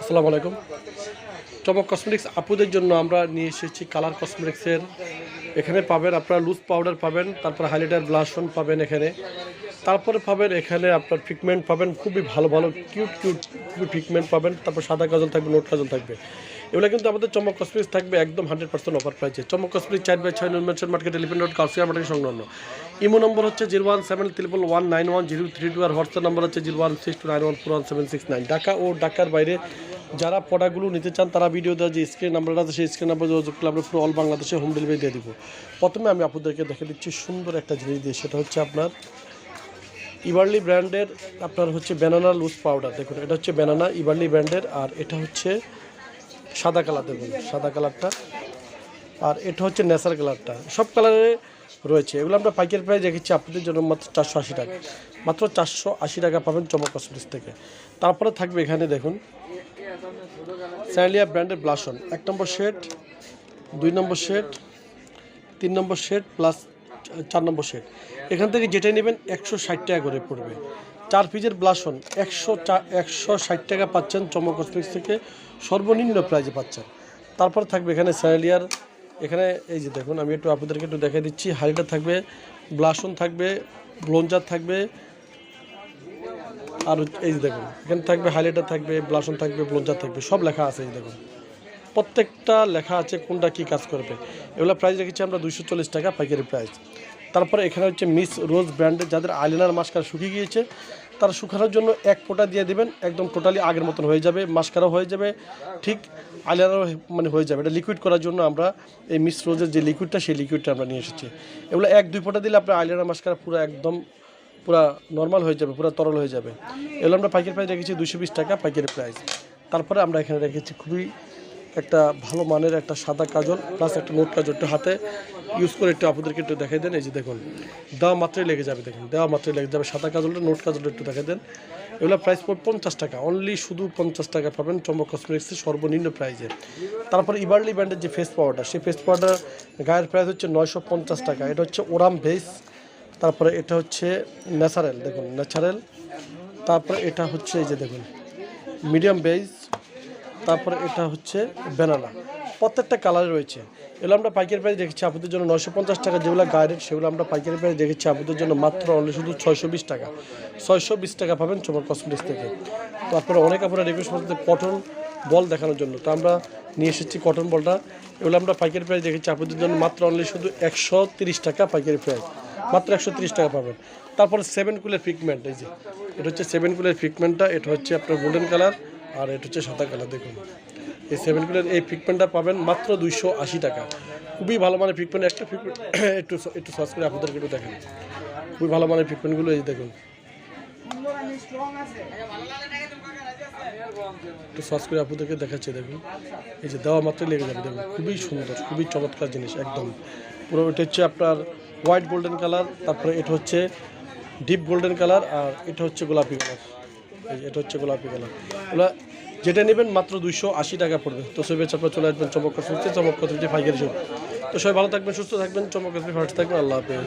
আসসালামু আলাইকুম। চমক কসমেটিক্স আপুদের জন্য আমরা নিয়ে এসেছি কালার কসমেটিক্সের এখানে পাবেন আপনারা লুজ পাউডার পাবেন, তারপর হাইলাইটার ব্লাশন পাবেন এখানে। তারপরে পাবেন এখানে আপনার ট্রিটমেন্ট পাবেন, খুবই ভালো ভালো কিউট কিউট খুবই ট্রিটমেন্ট পাবেন। তারপর সাদা কাজল থাকবে, নোট কাজল থাকবে। এগুলো কিন্তু আমাদের চমক কসমেটিক্স থাকবে একদম হান্ড্রেড পার্সেন্ট অফার প্রাইসে চমক কসমেটিক্স চার বাই ছয় মেনশন মার্কেট এলিফেন্ট রোড কাউসিয়া মার্কেট সংলগ্ন। ইমো নম্বর হচ্ছে zero one seven triple one nine one zero three two আর হোয়াটসঅ্যাপ নম্বর হচ্ছে zero one six two nine one four one seven six nine Dhaka ও ঢাকার বাইরে যারা প্রোডাক্টগুলো নিতে চান, তারা ভিডিও দেওয়া যে স্ক্রিন নাম্বারটা আছে, সেই স্ক্রিন নাম্বার যোগাযোগ করলে আমরা পুরো অল বাংলাদেশে হোম ডেলিভারি দিয়ে দিব। প্রথমে আমি আপনাদেরকে দেখে দিচ্ছি সুন্দর একটা জিনিস দিয়ে, সেটা হচ্ছে আপনার ইবার্লি ব্র্যান্ডের আপনার হচ্ছে ব্যানানা লুজ পাউডার দেখুন, এটা হচ্ছে ব্যানানা ইবার্লি ব্র্যান্ডের আর এটা হচ্ছে সাদা কালার দেখুন, সাদা কালারটা আর এটা হচ্ছে ন্যাচার কালারটা সব কালারে রয়েছে। এগুলো আমরা পাইকারি প্রাইস রেখেছি আপনাদের জন্য মাত্র চারশো আশি টাকা। মাত্র চারশো আশি টাকা পাবেন চমক কসমেটিক্স থেকে। তারপরে থাকবে এখানে দেখুন স্যালিয়া ব্র্যান্ডের ব্লাশন এক নম্বর শেড দুই নম্বর শেড তিন নম্বর শেড প্লাস চার নম্বর শেড এখান থেকে যেটা নেবেন একশো ষাট টাকা করে পড়বে। চার পিজের ব্লাশন একশো একশো ষাট টাকা পাচ্ছেন চমক থেকে, সর্বনিম্ন প্রাইজে পাচ্ছেন। তারপর থাকবে এখানে স্যালিয়ার এখানে এই যে দেখুন, আমি একটু আপনাদেরকে একটু দেখাই দিচ্ছি হাইলাইটার থাকবে ব্লাশন থাকবে, ব্লঞ্জার থাকবে, আর এই যে দেখুন, এখানে থাকবে হাইলাইটার থাকবে ব্লাশন থাকবে, ব্লঞ্জার থাকবে, সব লেখা আছে এই দেখুন। প্রত্যেকটা লেখা আছে কোনটা কি কাজ করবে। এগুলো প্রাইস রেখেছি আমরা দুইশো চল্লিশ টাকা পাইকারি প্রাইস তারপরে এখানে হচ্ছে মিস রোজ ব্র্যান্ডের যাদের আইলাইনার মাস্কার শুকিয়ে গিয়েছে, তারা শুকানোর জন্য এক ফোঁটা দিয়ে দেবেন, একদম টোটালি আগের মতন হয়ে যাবে, মাস্কারও হয়ে যাবে, ঠিক আইলাইনারও মানে হয়ে যাবে। এটা লিকুইড করার জন্য আমরা এই মিস রোজের যে লিকুইডটা সেই লিকুইডটা আমরা নিয়ে এসেছি। এগুলো এক দুই ফোঁটা দিলে আপনার আইলাইনার মাস্কার পুরো একদম, পুরো নর্মাল হয়ে যাবে, পুরো তরল হয়ে যাবে। এগুলো আমরা পাইকারি প্রাইস রেখেছি দুশো টাকা, পাইকারি প্রাইস তারপরে আমরা এখানে রেখেছি খুবই একটা ভালো মানের একটা সাদা কাজল প্লাস একটা নোট কাজল একটু হাতে। ইউজ করে একটু আপনাদেরকে একটু দেখাই দেন, এই যে দেখুন। দেওয়া মাত্রই লেগে যাবে, দেখুন। দেওয়া মাত্রই লেগে যাবে সাদা কাজলটা, নোট কাজলটা একটু দেখাই দেন। এগুলো প্রাইস পড়বে পঞ্চাশ টাকা। অনলি শুধু পঞ্চাশ টাকা পাবেন চম্বক কসমেটিক্সের সর্বনিম্ন প্রাইজে তারপরে ইবার্লি ব্র্যান্ডের যে ফেস পাউডার সেই ফেস পাউডার গায়ের প্রাইস হচ্ছে নয়শো পঞ্চাশ টাকা। এটা হচ্ছে ওরাম ভেস তারপরে এটা হচ্ছে ন্যাচারাল দেখুন ন্যাচারাল তারপরে এটা হচ্ছে এই যে দেখুন মিডিয়াম বেস তারপরে এটা হচ্ছে ব্যানানা প্রত্যেকটা কালারে রয়েছে। এগুলো আমরা পাইকারি প্রাইস রেখেছি আপনাদের জন্য নয়শো পঞ্চাশ টাকা যেগুলো গাইডেড সেগুলো আমরা পাইকারি প্রাইস রেখেছি আপনাদের জন্য মাত্র অনলি শুধু ছয়শো বিশ টাকা। ছয়শো বিশ টাকা পাবেন চোমর কসমেটিক্স থেকে। তো আপনারা অনেক আপনারা রিকোয়েস্ট করতে কটন বল দেখানোর জন্য। তো আমরা নিয়ে এসেছি কটন বলটা এগুলো আমরা পাইকারি প্রাইস রেখেছি আপনাদের জন্য মাত্র অনলি শুধু একশো তিরিশ টাকা পাইকারি প্রাইস মাত্র একশো তিরিশ টাকা পাবেন। তারপরে সেভেন কুলের পিগমেন্ট এই যে। এটা হচ্ছে সেভেন কুলের পিগমেন্টটা এটা হচ্ছে আপনার গোল্ডেন কালার আর এটা হচ্ছে সাদা কালার, দেখুন। এই সেভেন কুলের এই পিগমেন্টটা পাবেন মাত্র দুইশো আশি টাকা। খুবই ভালো মানের পিগমেন্ট একটা পিগমেন্ট একটু একটু সার্চ করে আপনাদেরকে একটু দেখেন। খুবই ভালো মানের পিগমেন্টগুলো এই দেখুন। একটু সার্চ করে আপনাদেরকে দেখাচ্ছে, দেখুন। এই যে দেওয়া মাত্রই লেগে যাবে, দেখুন। খুবই সুন্দর, খুবই চমৎকার জিনিস, একদম। পুরো এটা হচ্ছে আপনার হোয়াইট গোল্ডেন কালার তারপরে এটা হচ্ছে ডিপ গোল্ডেন কালার আর এটা হচ্ছে গোলাপি কালার এটা হচ্ছে গোলাপি কালার। এগুলো যেটা নেবেন মাত্র দুইশো আশি টাকা পড়বে। তো সে বেচ আপনার চলে আসবেন চমক সুস্থ চমক পাইকারি শপ তো সবাই ভালো থাকবেন, সুস্থ থাকবেন, চমক ফার্স্ট থাকবেন, আল্লাহ হাফেজ।